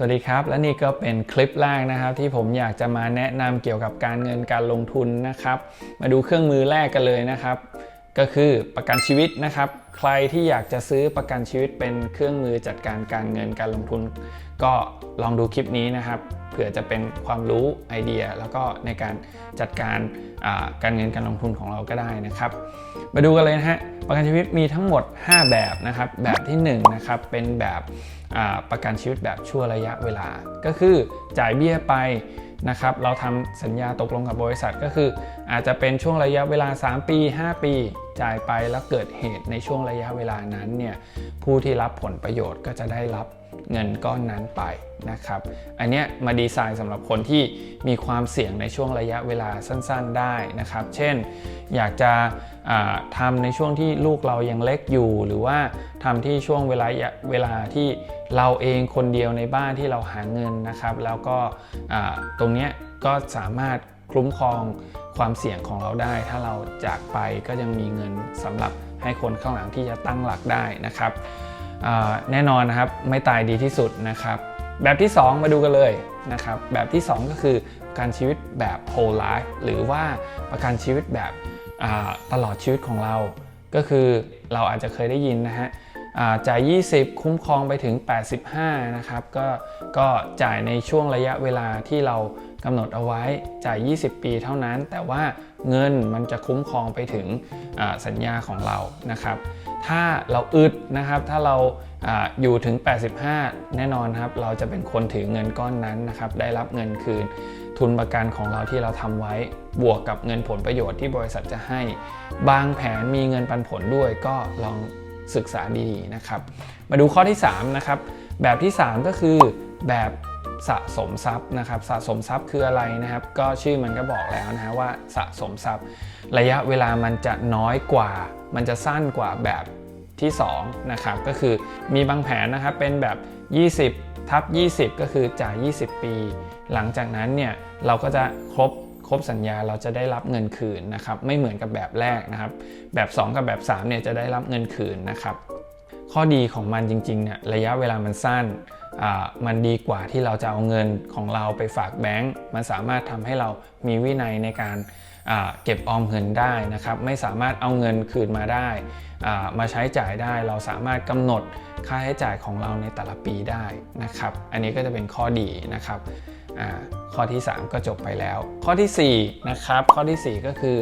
สวัสดีครับ และนี่ก็เป็นคลิปแรกนะครับ ที่ผมอยากจะมาแนะนำเกี่ยวกับการเงินการลงทุนนะครับ มาดูเครื่องมือแรกกันเลยนะครับ ก็คือประกันชีวิตนะครับ ใครที่อยากจะซื้อประกันชีวิตเป็นเครื่องมือจัดการการเงินการลงทุน ก็ลองดูคลิปนี้นะครับ ผื่อจะเป็นความรู้ไอเดีย แล้วก็ในการจัดการการเงินการลงทุนของเราก็ได้นะครับ มาดูกันเลยนะฮะประกันชีวิตมีทั้งหมด 5 แบบนะครับ แบบที่1นะครับเป็นแบบประกันชีวิตแบบชั่วระยะเวลา ก็คือจ่ายเบี้ยไปนะครับเราทำสัญญาตกลงกับบริษัทก็คือ อาจจะเป็นช่วงระยะเวลา 3 ปี 5 ปี จ่ายไปแล้วเกิดเหตุในช่วงระยะเวลานั้นเนี่ยผู้ที่รับผลประโยชน์ก็จะได้รับเงินก้อนนั้นไปนะครับ อันเนี้ยมาดีไซน์สำหรับคนที่มีความเสี่ยงในช่วงระยะเวลาสั้นๆได้นะครับ เช่น อยากจะทำในช่วงที่ลูกเรายังเล็กอยู่ หรือว่าทำที่ช่วงเวลาเวลาที่เราเองคนเดียวในบ้านที่เราหาเงินนะครับ แล้วก็ตรงเนี้ยก็สามารถคุ้มครอง ความเสี่ยงของเราได้ ถ้าเราจากไปก็ยังมีเงินสำหรับให้คนข้างหลังที่จะตั้งหลักได้นะครับแน่นอนนะครับไม่ตายดีที่สุดนะครับแบบที่ 2 มาดูกันเลยนะครับแบบที่ 2 ก็คือประกันชีวิตแบบ whole life หรือว่าประกันชีวิตแบบตลอดชีวิตของเรา ก็คือเราอาจจะเคยได้ยินนะฮะ จ่าย 20 คุ้มครองไปถึง 85 นะครับ ก็ก็จ่ายในช่วงระยะเวลาที่เรากำหนดเอาไว้จ่าย 20 ปีเท่านั้น แต่ว่าเงินมันจะคุ้มครองไปถึงสัญญาของเรานะครับ ถ้าเราอึดนะครับ ถ้าเราอาอยู่ถึง 85 แน่นอนครับ เราจะเป็นคนถือเงินก้อนนั้นนะครับ ได้รับเงินคืนทุนประกันของเราที่เราทำไว้ บวกกับเงินผลประโยชน์ที่บริษัทจะให้ บางแผนมีเงินปันผลด้วยก็ลอง ศึกษาดีๆนะครับ มาดูข้อที่3นะครับแบบที่ 3 ก็คือแบบสะสมทรัพย์นะครับสะสมทรัพย์คืออะไรนะครับ ก็ชื่อมันก็บอกแล้วนะว่าสะสมทรัพย์ ระยะเวลามันจะน้อยกว่า มันจะสั้นกว่าแบบที่2นะครับก็คือมีบางแผนนะครับเป็นแบบ 20ทับ20 ก็คือจ่าย 20 ปี หลังจากนั้นเนี่ยเราก็จะครบ ครบสัญญาเราจะได้รับเงินคืนนะครับไม่เหมือนกับแบบแรกนะครับ แบบ 2 กับแบบ3เนี่ยจะได้รับเงินคืนนะครับ ข้อดีของมันจริงๆเนี่ยระยะเวลามันสั้นมันดีกว่าที่เราจะเอาเงินของเราไปฝากแบงก์มันสามารถทำให้เรามีวินัยในการเก็บออมเงินได้นะครับ ไม่สามารถเอาเงินคืนมาได้มาใช้จ่ายได้เราสามารถกำหนดค่าใช้จ่ายของเราในแต่ละปีได้นะครับ อันนี้ก็จะเป็นข้อดีนะครับ ข้อที่ 3 ก็จบไปแล้ว ข้อที่4นะครับข้อทีสี่4 ก็คือ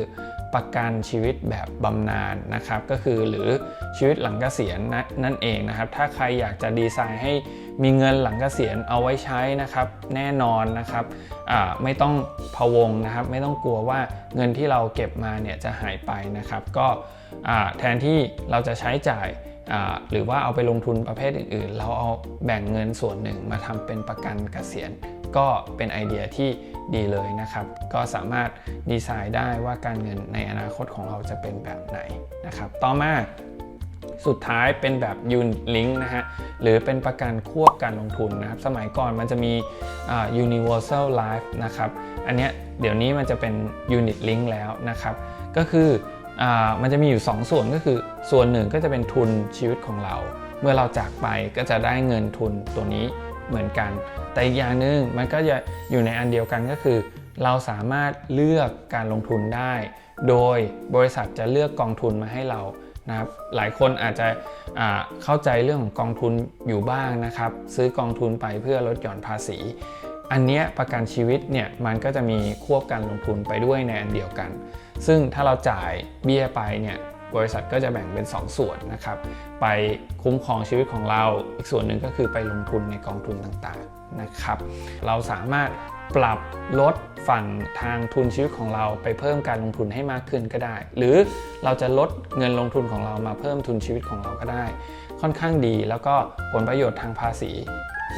ประกันชีวิตแบบบำนาญนะครับ ก็คือหรือชีวิตหลังเกษียณนนั่นเองนะครับ ถ้าใครอยากจะดีไซน์ให้มีเงินหลังเกษียณเอาไว้ใช้นะครับ แน่นอนนะครับไม่ต้องพะวงนะครับ ไม่ต้องกลัวว่าเงินที่เราเก็บมาเนี่ยจะหายไปนะครับ ก็แทนที่เราจะใช้จ่ายหรือว่าเอาไปลงทุนประเภทอื่น ๆ เราเอาแบ่งเงินส่วนหนึ่งมาทำเป็นประกันเกษียณ ก็เป็นไอเดียที่ดีเลยนะครับ ก็สามารถดีไซน์ได้ว่าการเงินในอนาคตของเราจะเป็นแบบไหนนะครับ ต่อมาสุดท้ายเป็นแบบยูนลิงนะฮะ หรือเป็นประกันควบการลงทุนนะครับ สมัยก่อนมันจะมี universal life นะครับ อันเนี้ยเดี๋ยวนี้มันจะเป็น unit link แล้วนะครับ ก็คืออมันจะมีอยู่ 2 ส่วนก็คือส่วนหนึ่งก็จะเป็นทุนชีวิตของเรา เมื่อเราจากไปก็จะได้เงินทุนตัวนี้ เหมือนกัน แต่อีกอย่างหนึ่งมันก็จะอยู่ในอันเดียวกันก็คือ เราสามารถเลือกการลงทุนได้ โดยบริษัทจะเลือกกองทุนมาให้เรานะครับหลายคนอาจจะเข้าใจเรื่องของกองทุนอยู่บ้างนะครับ ซื้อกองทุนไปเพื่อลดหย่อนภาษี อันนี้ประกันชีวิตเนี่ยมันก็จะมีควบการลงทุนไปด้วยในอันเดียวกัน ซึ่งถ้าเราจ่ายเบี้ยไปเนี่ย บริษัทก็จะแบ่งเป็น 2 ส่วนนะครับ ไปคุ้มครองชีวิตของเรา อีกส่วนหนึ่งก็คือไปลงทุนในกองทุนต่างๆนะครับ เราสามารถปรับลดฝั่งทางทุนชีวิตของเราไปเพิ่มการลงทุนให้มากขึ้นก็ได้ หรือเราจะลดเงินลงทุนของเรามาเพิ่มทุนชีวิตของเราก็ได้ ค่อนข้างดีแล้วก็ผลประโยชน์ทางภาษี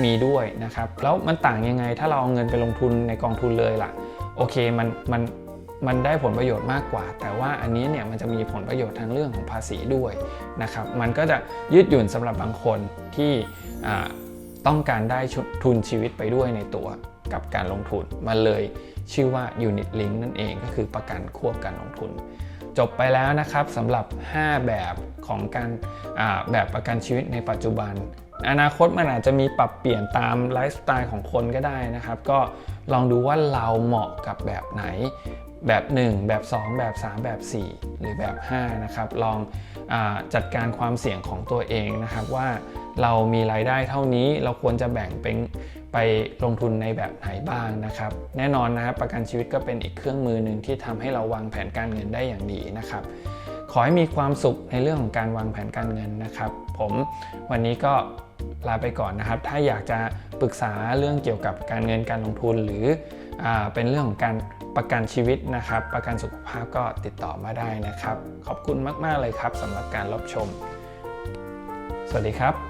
มีด้วยนะครับ แล้วมันต่างยังไงถ้าเราเอาเงินไปลงทุนในกองทุนเลยล่ะ โอเคมันมัน มันได้ผลประโยชน์มากกว่า แต่ว่าอันนี้เนี่ยมันจะมีผลประโยชน์ทางเรื่องของภาษีด้วยนะครับ มันก็จะยืดหยุ่นสำหรับบางคนที่ต้องการได้ชุดทุนชีวิตไปด้วยในตัวกับการลงทุน มันเลยชื่อว่า Unit Link นั่นเองก็คือประกันควบการลงทุน จบไปแล้วนะครับสำหรับ 5 แบบของการแบบประกันชีวิตในปัจจุบัน อนาคตมันอาจจะมีปรับเปลี่ยนตามไลฟ์สไตล์ของคนก็ได้นะครับ ก็ลองดูว่าเราเหมาะกับแบบไหน แบบ 1 แบบ 2 แบบ 3 แบบ 4 หรือแบบ 5 นะครับ ลองอจัดการความเสี่ยงของตัวเองนะครับ ว่าเรามีรายได้เท่านี้เราควรจะแบ่งเป็นไปลงทุนในแบบไหนบ้างนะครับ แน่นอนนะครับประกันชีวิตก็เป็นอีกเครื่องมือหนึ่งที่ทำให้เราวางแผนการเงินได้อย่างดีนะครับ ขอให้มีความสุขในเรื่องของการวางแผนการเงินนะครับ ผมวันนี้ก็ลาไปก่อนนะครับ ถ้าอยากจะปรึกษาเรื่องเกี่ยวกับการเงินการลงทุน หรืออเป็นเรื่องของการประกันชีวิตนะครับ ประกันสุขภาพก็ติดต่อมาได้นะครับ ขอบคุณมาก ๆ เลยครับสำหรับการรับชม สวัสดีครับ